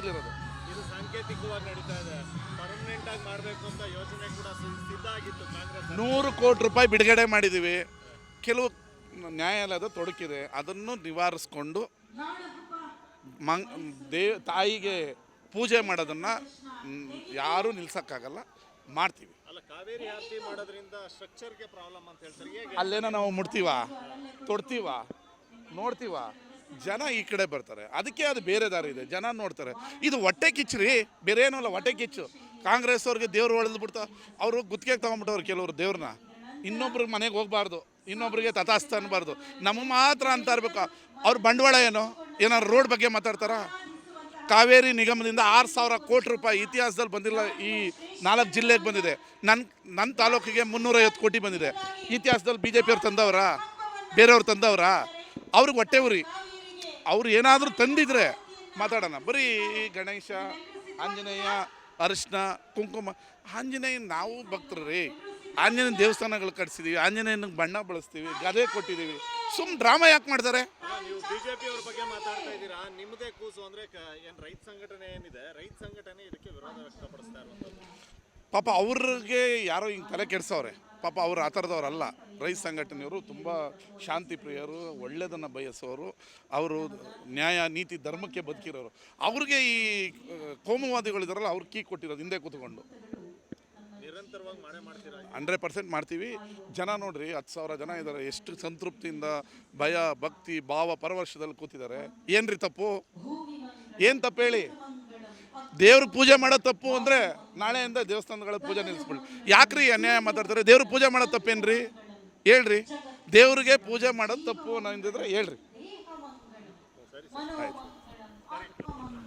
ಇದು ಸಾಂಕೇತಿಕವಾಗಿ ನಡೀತಾ ಇದೆ. ಪರ್ಮನೆಂಟ್ ಆಗಿ ಮಾಡಬೇಕು ಅಂತ ಯೋಜನೆ ಕೂಡ ಸಿದ್ಧ ಆಗಿತ್ತು ಕಾಂಗ್ರೆಸ್ ನೂರು ಕೋಟಿ ರೂಪಾಯಿ ಬಿಡುಗಡೆ ಮಾಡಿದ್ದೀವಿ ಕೆಲವು ನ್ಯಾಯಾಲಯದ ತೊಡಕಿದೆ. ಅದನ್ನು ನಿವಾರಿಸ್ಕೊಂಡು ಮಂಗ್ ದೇವ್ ತಾಯಿಗೆ ಪೂಜೆ ಮಾಡೋದನ್ನು ಯಾರೂ ನಿಲ್ಸೋಕ್ಕಾಗಲ್ಲ. ಮಾಡ್ತೀವಿ. ಅಲ್ಲ ಕಾವೇರಿ ಆರತಿ ಮಾಡೋದ್ರಿಂದ ಸ್ಟ್ರಕ್ಚರ್ಗೆ ಪ್ರಾಬ್ಲಮ್ ಅಂತ ಹೇಳ್ತಾರೆ. ಅಲ್ಲೇನೋ ನಾವು ಮುಡ್ತೀವ ತೊಡ್ತೀವ? ನೋಡ್ತೀವ? ಜನ ಈ ಕಡೆ ಬರ್ತಾರೆ. ಅದಕ್ಕೆ ಅದು ಬೇರೆ ದಾರಿ ಇದೆ. ಜನ ನೋಡ್ತಾರೆ. ಇದು ಹೊಟ್ಟೆ ಕಿಚ್ಚು ರೀ. ಬೇರೆ ಏನೂ ಅಲ್ಲ, ಹೊಟ್ಟೆ ಕಿಚ್ಚು. ಕಾಂಗ್ರೆಸ್ ಅವ್ರಿಗೆ ದೇವ್ರು ಹೊಡೆದು ಬಿಡ್ತಾ, ಅವರು ಗುತ್ತಿಗೆಗೆ ತೊಗೊಂಬಿಟ್ಟವ್ರು ಕೆಲವರು ದೇವ್ರನ್ನ ಇನ್ನೊಬ್ರಿಗೆ ಮನೆಗೆ ಹೋಗ್ಬಾರ್ದು. ಇನ್ನೊಬ್ರಿಗೆ ತಥಾಸ್ತ ಅನ್ಬಾರ್ದು. ನಮಗೆ ಮಾತ್ರ ಅಂತ ಇರ್ಬೇಕು ಅವ್ರ ಬಂಡವಾಳ ಏನು? ಏನಾದ್ರು ರೋಡ್ ಬಗ್ಗೆ ಮಾತಾಡ್ತಾರಾ? ಕಾವೇರಿ ನಿಗಮದಿಂದ ಆರು ಸಾವಿರ ಕೋಟಿ ರೂಪಾಯಿ ಇತಿಹಾಸದಲ್ಲಿ ಬಂದಿಲ್ಲ, ಈ ನಾಲ್ಕು ಜಿಲ್ಲೆಗೆ ಬಂದಿದೆ. ನನ್ನ ನನ್ನ ತಾಲೂಕಿಗೆ ಮುನ್ನೂರೈವತ್ತು ಕೋಟಿ ಬಂದಿದೆ. ಇತಿಹಾಸದಲ್ಲಿ ಬಿ ಜೆ ಪಿಯವ್ರು ತಂದವರಾ? ಬೇರೆಯವ್ರು ತಂದವರಾ? ಅವ್ರಿಗೆ ಹೊಟ್ಟೆ ಉರಿ. ಅವ್ರು ಏನಾದರೂ ತಂದಿದ್ರೆ ಮಾತಾಡೋಣ. ಬರೀ ಗಣೇಶ ಆಂಜನೇಯ ಅರಿಶಿನ ಕುಂಕುಮ ಆಂಜನೇಯ ನಾವು ಭಕ್ತರು ರೀ. ಆಂಜನೇಯ ದೇವಸ್ಥಾನಗಳು ಕಟ್ಸಿದ್ದೀವಿ ಆಂಜನೇಯನ ಬಣ್ಣ ಬಳಸ್ತೀವಿ ಗದೆ ಕೊಟ್ಟಿದ್ದೀವಿ ಸುಮ್ ಡ್ರಾಮಾ ಯಾಕೆ ಮಾಡ್ತಾರೆ? ಅಲ್ಲ, ನೀವು ಬಿಜೆಪಿ ಅವ್ರ ಬಗ್ಗೆ ಮಾತಾಡ್ತಾ ಇದ್ದೀರಾ? ನಿಮ್ಮದೇ ಕೂಸು ಅಂದ್ರೆ ಕ- ಏನ್ ರೈತ ಸಂಘಟನೆ ಏನಿದೆ? ರೈತ ಸಂಘಟನೆ ಇದಕ್ಕೆ ವಿರೋಧ ವ್ಯಕ್ತಪಡಿಸ್ತಾ ಇರುವಂತದ್ದು ಪಾಪ ಅವ್ರಿಗೆ ಯಾರೋ ಹಿಂಗೆ ತಲೆ ಕೆಡ್ಸವ್ರೆ. ಪಾಪ ಅವರು ಆ ಥರದವರಲ್ಲ. ರೈತ ಸಂಘಟನೆಯವರು ತುಂಬ ಶಾಂತಿ ಪ್ರಿಯರು ಒಳ್ಳೆಯದನ್ನು ಬಯಸೋರು ಅವರು ನ್ಯಾಯ ನೀತಿ ಧರ್ಮಕ್ಕೆ ಬದುಕಿರೋರು. ಅವ್ರಿಗೆ ಈ ಕೋಮವಾದಿಗಳು ಕೋಮುವಾದಿಗಳಿದಾರಲ್ಲ ಅವ್ರು ಕೀ ಕೊಟ್ಟಿರೋದು ಹಿಂದೆ ಕೂತ್ಕೊಂಡು. ನಿರಂತರವಾಗಿ ಮಾಡೇ ಮಾಡ್ತೀರಾ? ಹಂಡ್ರೆಡ್ ಪರ್ಸೆಂಟ್ ಮಾಡ್ತೀವಿ. ಜನ ನೋಡ್ರಿ ಹತ್ತು ಸಾವಿರ ಜನ ಇದ್ದಾರೆ ಎಷ್ಟು ಸಂತೃಪ್ತಿಯಿಂದ ಭಯ ಭಕ್ತಿ ಭಾವ ಪರವರ್ಷದಲ್ಲಿ ಕೂತಿದ್ದಾರೆ. ಏನ್ರಿ ತಪ್ಪು? ಏನು ತಪ್ಪು ಹೇಳಿ? ದೇವ್ರ ಪೂಜೆ ಮಾಡೋ ತಪ್ಪು ಅಂದರೆ ನಾಳೆಯಿಂದ ದೇವಸ್ಥಾನಗಳ ಪೂಜೆ ನಿಲ್ಲಿಸ್ಬಿಡಿ. ಯಾಕ್ರಿ ಅನ್ಯಾಯ ಮಾತಾಡ್ತಾರೆ? ದೇವ್ರ ಪೂಜೆ ಮಾಡೋ ತಪ್ಪೇನ್ರಿ? ಹೇಳ್ರಿ. ದೇವ್ರಿಗೆ ಪೂಜೆ ಮಾಡೋದು ತಪ್ಪು ಅನ್ನೋದಿದ್ರೆ ಹೇಳ್ರಿ. ಆಯ್ತು